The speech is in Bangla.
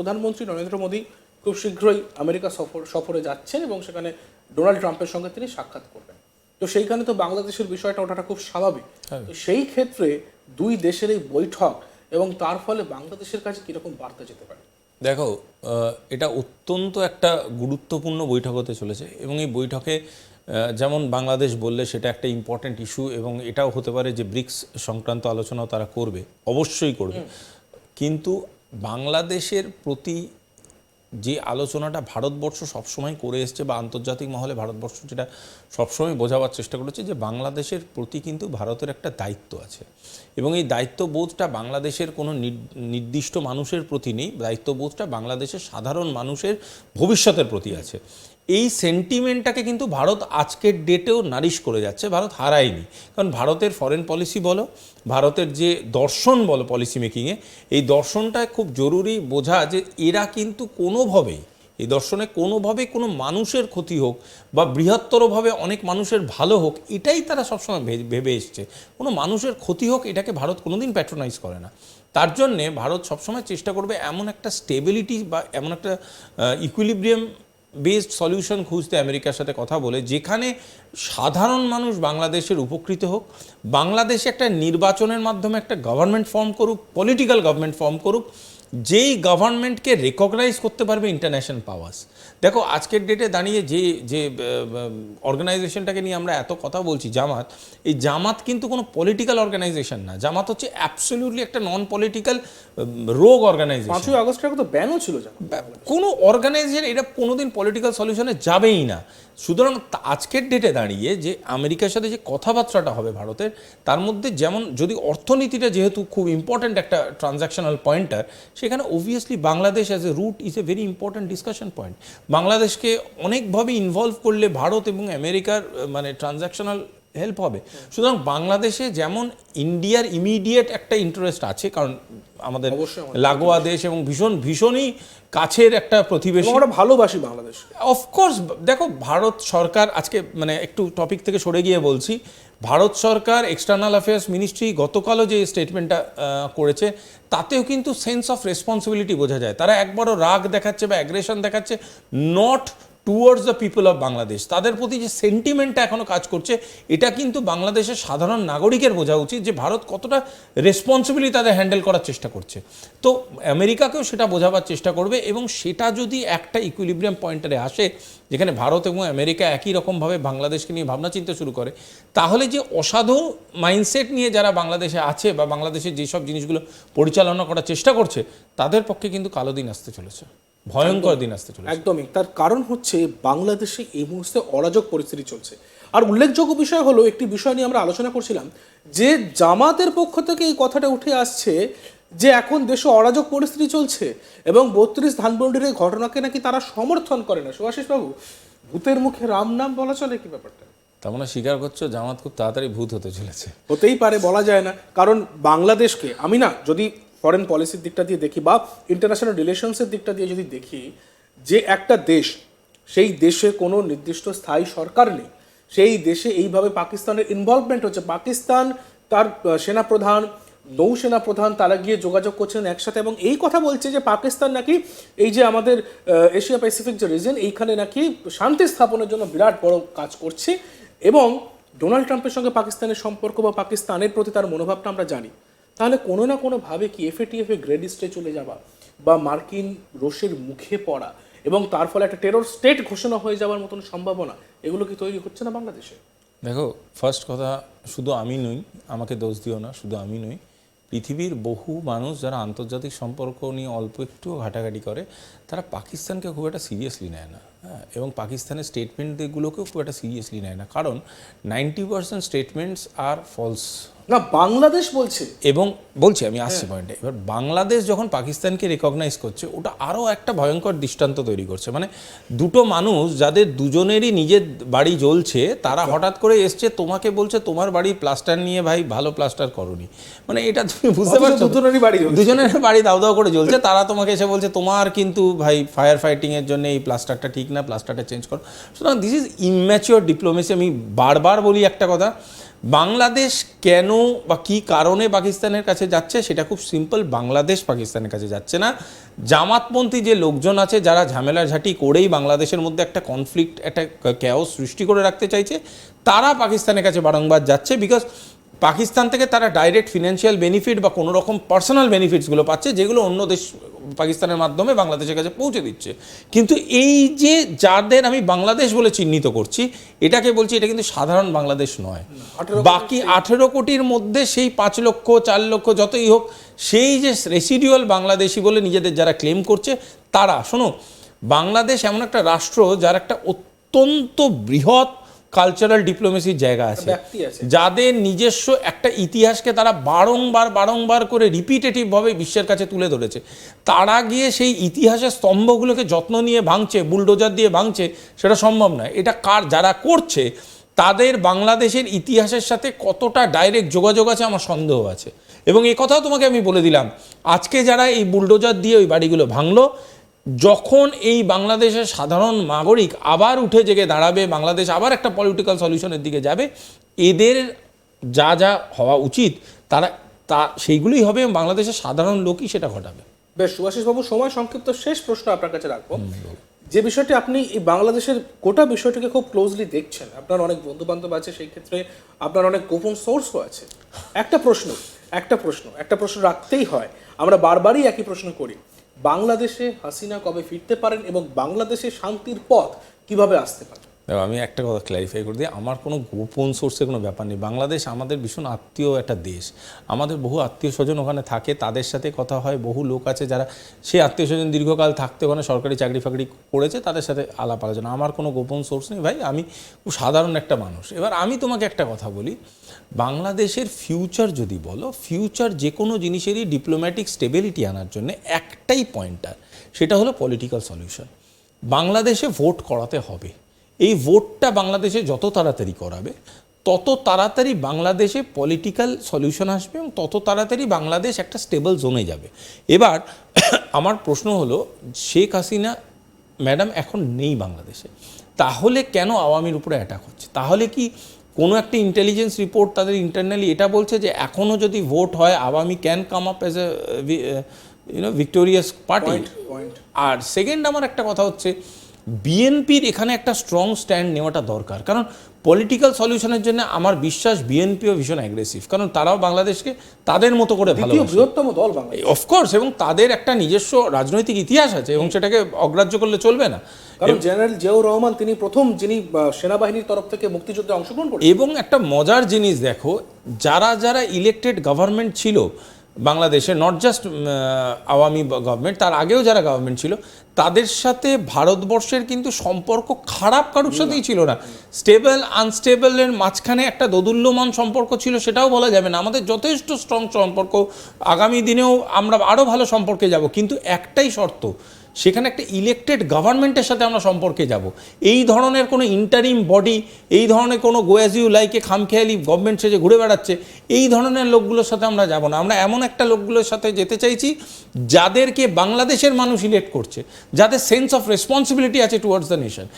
প্রধানমন্ত্রী নরেন্দ্র মোদী খুব শীঘ্রই আমেরিকা সফর সফরে যাচ্ছেন এবং সেখানে ডোনাল্ড ট্রাম্পের সঙ্গে তিনি সাক্ষাৎ করবেন। তো সেইখানে তো বাংলাদেশের বিষয়টা ওঠাটা খুব স্বাভাবিক। তো সেই ক্ষেত্রে দুই দেশের এই বৈঠক এবং তার ফলে বাংলাদেশের কাছে কীরকম বার্তা যেতে পারে? দেখো এটা অত্যন্ত একটা গুরুত্বপূর্ণ বৈঠক হতে চলেছে এবং এই বৈঠকে যেমন বাংলাদেশ বললে সেটা একটা ইম্পর্ট্যান্ট ইস্যু এবং এটাও হতে পারে যে ব্রিক্স সংক্রান্ত আলোচনাও তারা করবে অবশ্যই করবে। কিন্তু বাংলাদেশের প্রতি যে আলোচনাটা ভারতবর্ষ সবসময় করে এসছে বা আন্তর্জাতিক মহলে ভারতবর্ষ যেটা সবসময় বোঝাবার চেষ্টা করেছে যে বাংলাদেশের প্রতি কিন্তু ভারতের একটা দায়িত্ব আছে। এবং এই দায়িত্ববোধটা বাংলাদেশের কোনো নির- নির্দিষ্ট মানুষের প্রতি নেই, দায়িত্ববোধটা বাংলাদেশের সাধারণ মানুষের ভবিষ্যতের প্রতি আছে। এই সেন্টিমেন্টটাকে কিন্তু ভারত আজকের ডেটেও নারিশ করে যাচ্ছে, ভারত হারায়নি। কারণ ভারতের ফরেন পলিসি বলো, ভারতের যে দর্শন বলো পলিসি মেকিংয়ে এই দর্শনটা খুব জরুরি বোঝা যে এরা কিন্তু কোনোভাবেই, এই দর্শনে কোনোভাবে কোনো মানুষের ক্ষতি হোক বা বৃহত্তরভাবে অনেক মানুষের ভালো হোক, এটাই তারা সবসময় ভেবে এসছে। কোনো মানুষের ক্ষতি হোক, এটাকে ভারত কোনোদিন প্যাট্রোনাইজ করে না। তার জন্যে ভারত সবসময় চেষ্টা করবে এমন একটা স্টেবিলিটি বা এমন একটা ইকুইলিব্রিয়াম বেসড সলিউশন খুঁজতে আমেরিকার সাথে কথা বলে, যেখানে সাধারণ মানুষ বাংলাদেশের উপকৃত হোক, বাংলাদেশে একটা নির্বাচনের মাধ্যমে একটা গভর্নমেন্ট ফর্ম করুক পলিটিক্যাল গভর্নমেন্ট ফর্ম করুক, যেই গভর্নমেন্টকে রেকগনাইজ করতে পারবে ইন্টারন্যাশনাল পাওয়ার্স দেখো আজকের ডেটে দাঁড়িয়ে যে যে অর্গানাইজেশনটাকে নিয়ে আমরা এত কথা বলছি জামাত এই জামাত কিন্তু কোনো পলিটিক্যাল অর্গানাইজেশন না। জামাত হচ্ছে অ্যাবসলিউটলি একটা নন পলিটিক্যাল রোগ অর্গানাইজেশন পাঁচই আগস্টের আগে তো ব্যানও ছিল কোনো অর্গানাইজেশন এটা কোনোদিন পলিটিক্যাল সলিউশনে যাবেই না। সুতরাং আজকের ডেটে দাঁড়িয়ে যে আমেরিকার সাথে যে কথাবার্তাটা হবে ভারতের, তার মধ্যে যেমন যদি অর্থনীতিটা যেহেতু খুব ইম্পর্ট্যান্ট একটা ট্রানজ্যাকশনাল পয়েন্টার সেখানে obviously Bangladesh as a root is a very important discussion point বাংলাদেশকে অনেকভাবে ইনভলভ করলে ভারত এবং আমেরিকার মানে ট্রানজ্যাকশনাল হেল্প হবে। সুতরাং বাংলাদেশে যেমন ইন্ডিয়ার ইমিডিয়েট একটা ইন্টারেস্ট আছে কারণ আমাদের লাগোয়া দেশ এবং ভীষণ ভীষণই কাছের একটা প্রতিবেশী। আমরা ভালোবাসি বাংলাদেশ অফকোর্স দেখো ভারত সরকার আজকে মানে একটু টপিক থেকে সরে গিয়ে বলছি ভারত সরকার এক্সটার্নাল অ্যাফেয়ার্স মিনিস্ট্রি গতকালও যে স্টেটমেন্টটা করেছে তাতেও কিন্তু সেন্স অফ রেসপন্সিবিলিটি বোঝা যায়। তারা একবারও রাগ দেখাচ্ছে বা অ্যাগ্রেশন দেখাচ্ছে not towards the people of Bangladesh তাদের প্রতি যে সেন্টিমেন্টটা এখনও কাজ করছে, এটা কিন্তু বাংলাদেশের সাধারণ নাগরিকের বোঝা উচিত যে ভারত কতটা রেসপন্সিবিলিটি তাদের হ্যান্ডেল করার চেষ্টা করছে। তো আমেরিকাকেও সেটা বোঝাবার চেষ্টা করবে এবং সেটা যদি একটা ইকুইলিব্রিয়াম পয়েন্টারে আসে, যেখানে ভারত এবং আমেরিকা একই রকমভাবে বাংলাদেশকে নিয়ে ভাবনা চিন্তা শুরু করে, তাহলে যে অসাধু মাইন্ডসেট নিয়ে যারা বাংলাদেশে আছে বা বাংলাদেশের যেসব জিনিসগুলো পরিচালনা করার চেষ্টা করছে, তাদের পক্ষে কিন্তু কালো দিন আসতে চলেছে। ভয়ঙ্কর দিন আসতে চলেছে। একদমই। তার কারণ হচ্ছে বাংলাদেশে এই মুহূর্তে অরাজক পরিস্থিতি চলছে। আর উল্লেখযোগ্য বিষয় হলো একটি বিষয় নিয়ে আমরা আলোচনা করছিলাম যে জামাতের পক্ষ থেকে এই কথাটা উঠে আসছে যে এখন দেশে অরাজক পরিস্থিতি চলছে এবং বত্রিশ ধানমন্ডির এই ঘটনাকে নাকি তারা সমর্থন করে না। বাবু ভূতের মুখে রাম নাম বলা চলে কি ব্যাপারটা? তার মানে স্বীকার করছ জামাত খুব তাড়াতাড়ি ভূত হতে চলেছে। হতেই পারে বলা যায় না। কারণ বাংলাদেশকে আমি না যদি ফরেন পলিসির দিকটা দিয়ে দেখি বা ইন্টারন্যাশনাল রিলেশনসের দিকটা দিয়ে যদি দেখি, যে একটা দেশ, সেই দেশে কোনো নির্দিষ্ট স্থায়ী সরকার নেই, সেই দেশে এইভাবে পাকিস্তানের ইনভলভমেন্ট হচ্ছে। পাকিস্তান তার সেনাপ্রধান নৌসেনা প্রধান তারা গিয়ে যোগাযোগ করছেন একসাথে এবং এই কথা বলছে যে পাকিস্তান নাকি এই যে আমাদের এশিয়া প্যাসিফিক যে রিজন এইখানে নাকি শান্তি স্থাপনের জন্য বিরাট বড় কাজ করছে এবং ডোনাল্ড ট্রাম্পের সঙ্গে পাকিস্তানের সম্পর্ক বা পাকিস্তানের প্রতি তার মনোভাবটা আমরা জানি। তাহলে কোনো না কোনোভাবে কি এফএটিএফে গ্রেড স্টে চলে যাওয়া বা মার্কিন রোষের মুখে পড়া এবং তার ফলে একটা টেরর স্টেট ঘোষণা হয়ে যাওয়ার মতন সম্ভাবনা, এগুলো কি তৈরি হচ্ছে না বাংলাদেশে? দেখো ফার্স্ট কথা, শুধু আমি নই, আমাকে দোষ দিও না, শুধু আমি নই, পৃথিবীর বহু মানুষ যারা আন্তর্জাতিক সম্পর্ক নিয়ে অল্প একটু ঘাটাঘাটি করে, তারা পাকিস্তানকে খুব একটা সিরিয়াসলি নেয় না হ্যাঁ? এবং পাকিস্তানের স্টেটমেন্টগুলোকেও খুব একটা সিরিয়াসলি নেয় না। কারণ ninety percent statements are false না বাংলাদেশ বলছে। এবং বলছি আমি আসছি পয়েন্টে এবার বাংলাদেশ যখন পাকিস্তানকে রেকগনাইজ করছে ওটা আরও একটা ভয়ঙ্কর দৃষ্টান্ত তৈরি করছে। মানে দুটো মানুষ যাদের দুজনেরই নিজের বাড়ি জ্বলছে তারা হঠাৎ করে এসছে তোমাকে বলছে তোমার বাড়ি প্লাস্টার নিয়ে ভাই ভালো প্লাস্টার করনি। মানে এটা তুমি বুঝতে পারছ? দুজনেরই বাড়ি দুজনের বাড়ি দাও দাও করে জ্বলছে তারা তোমাকে এসে বলছে তোমার কিন্তু ভাই ফায়ার ফাইটিং এর জন্য এই প্লাস্টারটা ঠিক না প্লাস্টারটা চেঞ্জ করো। সুতরাং দিস ইজ ইম্যাচিওর ডিপ্লোমেসি আমি বারবার বলি একটা কথা বাংলাদেশ কেন বা কি কারণে পাকিস্তানের কাছে যাচ্ছে সেটা খুব সিম্পল বাংলাদেশ পাকিস্তানের কাছে যাচ্ছে না। জামাতপন্থী যে লোকজন আছে, যারা ঝামেলা ঝাঁটি করেই বাংলাদেশের মধ্যে একটা কনফ্লিক্ট একটা ক্যাও সৃষ্টি করে রাখতে চাইছে, তারা পাকিস্তানের কাছে বারংবার যাচ্ছে বিকজ পাকিস্তান থেকে তারা ডাইরেক্ট ফিনান্সিয়াল বেনিফিট বা কোনো রকম পার্সোনাল বেনিফিটসগুলো পাচ্ছে যেগুলো অন্য দেশ পাকিস্তানের মাধ্যমে বাংলাদেশের কাছে পৌঁছে দিচ্ছে। কিন্তু এই যে যাদের আমি বাংলাদেশ বলে চিহ্নিত করছি এটাকে বলছি এটা কিন্তু সাধারণ বাংলাদেশ নয়। বাকি আঠেরো কোটির মধ্যে সেই পাঁচ লক্ষ চার লক্ষ যতই হোক সেই যে রেসিডিউয়াল বাংলাদেশি বলে নিজেদের যারা ক্লেম করছে তারা শোনো বাংলাদেশ এমন একটা রাষ্ট্র যার একটা অত্যন্ত বৃহৎ কালচারাল ডিপ্লোমেসির জায়গা আছে। যাদের নিজস্ব একটা ইতিহাসকে তারা বারংবার বারংবার করে রিপিটেটিভভাবে বিশ্বের কাছে তুলে ধরেছে। তারা গিয়ে সেই ইতিহাসের স্তম্ভগুলোকে যত্ন নিয়ে ভাঙছে বুলডোজার দিয়ে ভাঙছে সেটা সম্ভব নয়। এটা কার যারা করছে তাদের বাংলাদেশের ইতিহাসের সাথে কতটা ডাইরেক্ট যোগাযোগ আছে আমার সন্দেহ আছে। এবং এই কথাও তোমাকে আমি বলে দিলাম আজকে যারা এই বুলডোজার দিয়ে ওই বাড়িগুলো ভাঙলো যখন এই বাংলাদেশের সাধারণ নাগরিক আবার উঠে জেগে দাঁড়াবে বাংলাদেশ আবার একটা পলিটিক্যাল সলিউশনের দিকে যাবে এদের যা যা হওয়া উচিত তারা তা সেইগুলোই হবে এবং বাংলাদেশের সাধারণ লোকই সেটা ঘটাবে। বেশ সুভাষিস বাবু সময় সংক্ষিপ্ত শেষ প্রশ্ন আপনার কাছে রাখব। যে বিষয়টি আপনি এই বাংলাদেশের গোটা বিষয়টিকে খুব ক্লোজলি দেখছেন আপনার অনেক বন্ধু বান্ধব আছে সেই ক্ষেত্রে আপনার অনেক গোপন সোর্সও আছে। একটা প্রশ্ন একটা প্রশ্ন একটা প্রশ্ন রাখতেই হয়। আমরা বারবারই একই প্রশ্ন করি। বাংলাদেশে হাসিনা কবে ফিরতে পারেন এবং বাংলাদেশে শান্তির পথ কীভাবে আসতে পারে? আমি একটা কথা ক্ল্যারিফাই করে দিই, আমার কোনো গোপন সোর্সের কোনো ব্যাপার নেই। বাংলাদেশ আমাদের ভীষণ আত্মীয় একটা দেশ। আমাদের বহু আত্মীয় স্বজন ওখানে থাকে, তাদের সাথে কথা হয়, বহু লোক আছে যারা সেই আত্মীয় স্বজন দীর্ঘকাল থাকতে ওখানে সরকারি চাকরি ফাকরি করেছে, তাদের সাথে আলাপ আলোচনা। আমার কোনো গোপন সোর্স নেই। ভাই, আমি খুব সাধারণ একটা মানুষ। এবার আমি তোমাকে একটা কথা বলি, বাংলাদেশের ফিউচার যদি বলো ফিউচার যে কোনো জিনিসেরই ডিপ্লোম্যাটিক স্টেবিলিটি আনার জন্য একটাই পয়েন্টার সেটা হলো পলিটিক্যাল সলিউশন বাংলাদেশে ভোট করাতে হবে। এই ভোটটা বাংলাদেশে যত তাড়াতাড়ি করাবে তত তাড়াতাড়ি বাংলাদেশে পলিটিক্যাল সলিউশন আসবে এবং তত তাড়াতাড়ি বাংলাদেশ একটা স্টেবল জোনে যাবে। এবার আমার প্রশ্ন হলো শেখ হাসিনা ম্যাডাম এখন নেই বাংলাদেশে তাহলে কেন আওয়ামীর উপরে অ্যাটাক হচ্ছে? তাহলে কি কোনো একটা ইন্টেলিজেন্স রিপোর্ট তাদের ইন্টারনালি এটা বলছে যে এখনও যদি ভোট হয় Awami can come up as a you know victorious party R second আমার একটা কথা হচ্ছে বিএনপির এখানে একটা স্ট্রং স্ট্যান্ড নেওয়াটা দরকার। কারণ পলিটিক্যাল সলিউশনের জন্য আমার বিশ্বাস বিএনপিও ভীষণ অ্যাগ্রেসিভ কারণ তারাও বাংলাদেশকে তাদের মতো করে ভালো বৃহত্তম দল বাংলাদেশ। অফকোর্স এবং তাদের একটা নিজস্ব রাজনৈতিক ইতিহাস আছে এবং সেটাকে অগ্রাহ্য করলে চলবে না। কারণ জেনারেল জিয়াউর রহমান তিনি প্রথম যিনি সেনাবাহিনীর তরফ থেকে মুক্তিযুদ্ধে অংশগ্রহণ করেন এবং একটা মজার জিনিস দেখো যারা যারা ইলেকটেড গভর্নমেন্ট ছিল বাংলাদেশে নট জাস্ট আওয়ামী গভর্নমেন্ট তার আগেও যারা গভর্নমেন্ট ছিল, তাদের সাথে ভারতবর্ষের কিন্তু সম্পর্ক খারাপ কারোর সাথেই ছিল না। স্টেবল আনস্টেবলের মাঝখানে একটা দোদুল্যমান সম্পর্ক ছিল, সেটাও বলা যাবে না। আমাদের যথেষ্ট স্ট্রং সম্পর্ক। আগামী দিনেও আমরা আরও ভালো সম্পর্কে যাব। কিন্তু একটাই শর্ত সেখানে একটা ইলেকটেড গভর্নমেন্টের সাথে আমরা সম্পর্কে যাব। এই ধরনের কোনো ইন্টারিম বডি এই ধরনের কোনো গোয়াজিউ লাইকে খামখেয়ালি গভর্নমেন্ট সেজে ঘুরে বেড়াচ্ছে, এই ধরনের লোকগুলোর সাথে আমরা যাব না। আমরা এমন একটা লোকগুলোর সাথে যেতে চাইছি যাদেরকে বাংলাদেশের মানুষ ইলেক্ট করছে, যাদের সেন্স অফ রেসপন্সিবিলিটি আছে টুয়ার্ডস দ্য নেশন